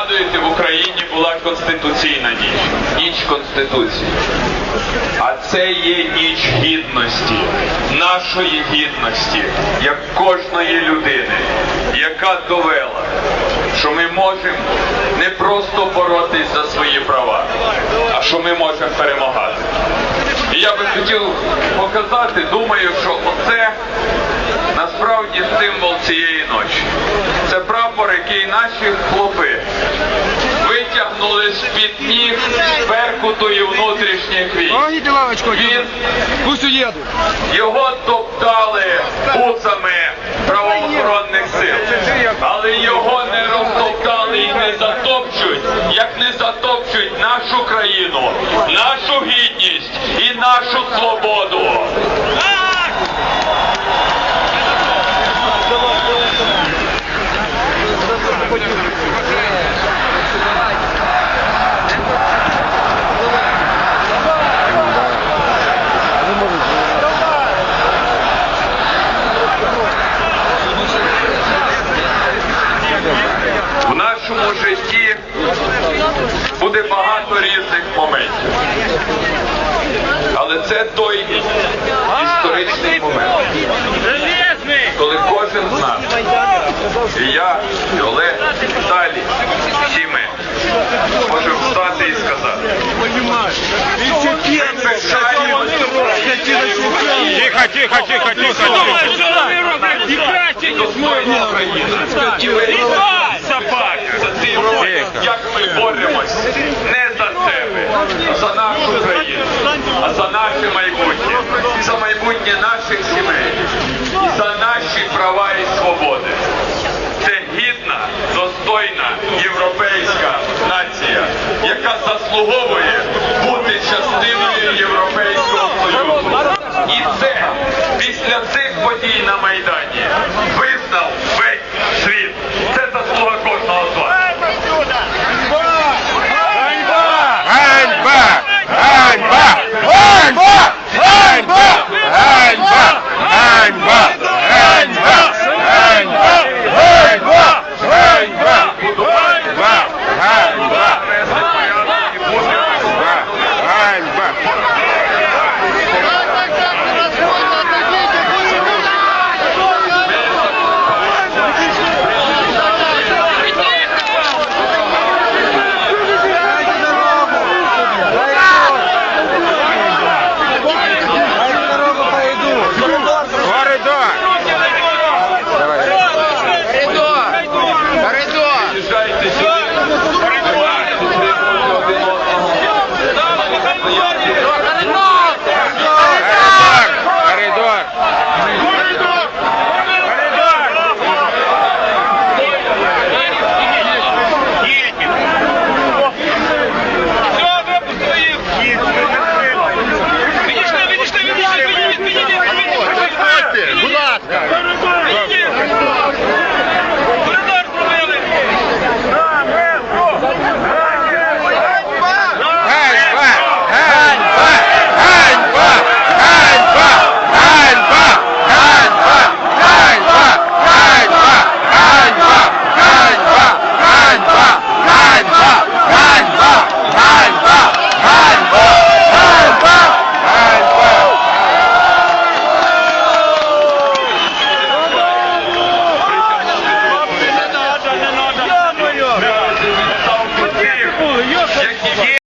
пригадуєте, в Україні була конституційна ніч, ніч Конституції. А це є ніч гідності, нашої гідності, як кожної людини, яка довела, що ми можемо не просто боротись за свої права, а що ми можемо перемагати. І я би хотів показати, думаю, що оце насправді символ цієї ночі. Це прапор, який наші хлопи витягнули з-під ніг Беркуту і внутрішніх військ. Він пусть уедут. його топтали буцами правоохоронних сил, але його не розтоптали і не затопчуть, як не затопчуть нашу країну, нашу гідність і нашу свободу. В буде багато різних моментів. Але це той історичний момент, коли кожен з нас, і я, і Олег, і Віталій, всі ми, можемо встати і сказати. Ми пишаємося Тихо, тихо, тихо, тихо, тихо. достойна Україна. І ви собаки за тим, як ми боремось не за себе, а за нашу країну, а за наше майбутнє, за майбутнє наших сімей, і за наші права і свободи. Це гідна, достойна європейська нація, яка заслуговує бути частиною Європейського Союзу. І це після цих подій на Майдані визнав